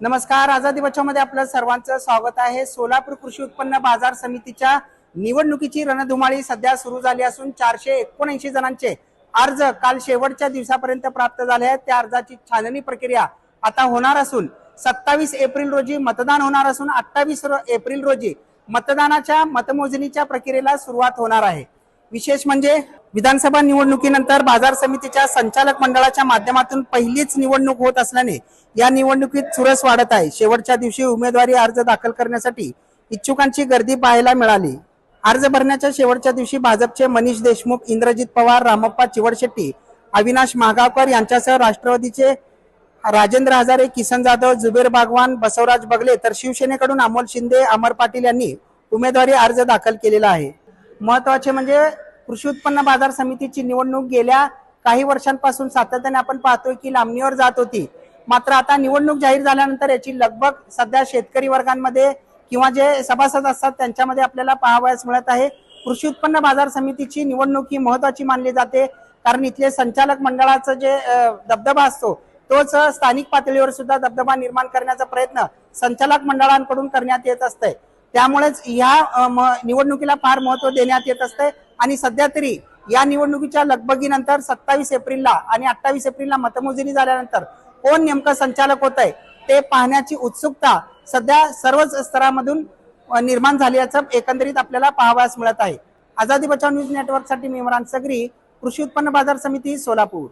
नमस्कार आझादी बचावमध्ये आपलं सर्वांचं स्वागत आहे. सोलापूर कृषी उत्पन्न बाजार समितीच्या निवडणुकीची रणधुमाळी सध्या सुरू झाली असून चारशे एकोणऐंशी जणांचे अर्ज काल शेवटच्या दिवसापर्यंत प्राप्त झाले आहेत. त्या अर्जाची छाननी प्रक्रिया आता होणार असून सत्तावीस एप्रिल रोजी मतदान होणार असून अठ्ठावीस एप्रिल रोजी मतदानाच्या मतमोजणीच्या प्रक्रियेला सुरुवात होणार आहे. विशेष म्हणजे विधानसभा निवडणुकीनंतर बाजार समितीच्या संचालक मंडळाच्या माध्यमातून पहिलीच निवडणूक होत असल्याने या निवडणुकीत चुरस वाढत आहे. शेवटच्या दिवशी उमेदवारी अर्ज दाखल करण्यासाठी इच्छुकांची गर्दी पाहायला मिळाली. अर्ज भरण्याच्या शेवटच्या दिवशी भाजपचे मनीष देशमुख इंद्रजित पवार रामप्पा चिवडशेट्टी अविनाश महागावकर यांच्यासह राष्ट्रवादीचे राजेंद्र हजारे किसन जाधव जुबेर बागवान बसवराज बगले तर शिवसेनेकडून अमोल शिंदे अमर पाटील यांनी उमेदवारी अर्ज दाखल केलेला आहे. महत्त्वाचे म्हणजे कृषी उत्पन्न बाजार समितीची निवडणूक गेल्या काही वर्षांपासून सातत्याने आपण पाहतोय की लांबणीवर जात होती. मात्र आता निवडणूक जाहीर झाल्यानंतर याची लगबग सध्या शेतकरी वर्गांमध्ये किंवा जे सभासद असतात त्यांच्यामध्ये आपल्याला पाहावयास मिळत आहे. कृषी उत्पन्न बाजार समितीची निवडणूक ही महत्वाची मानली जाते. कारण इथले संचालक मंडळाचं जे दबदबा असतो तोच स्थानिक पातळीवर सुद्धा दबदबा निर्माण करण्याचा प्रयत्न संचालक मंडळांकडून करण्यात येत असते त्यामुळेच ह्या म- निवडणुकीला फार महत्त्व देण्यात येत असते आणि सध्या तरी या निवडणुकीच्या लगबगीनंतर सत्तावीस एप्रिलला आणि अठ्ठावीस एप्रिलला मतमोजणी झाल्यानंतर कोण नेमकं संचालक होत आहे ते पाहण्याची उत्सुकता सध्या सर्वच स्तरामधून निर्माण निर्माण झाल्याचं एकंदरीत आपल्याला पाहावयास मिळत आहे. आझादी बचाव न्यूज नेटवर्कसाठी मी इम्रान सगरी कृषी उत्पन्न बाजार समिती सोलापूर.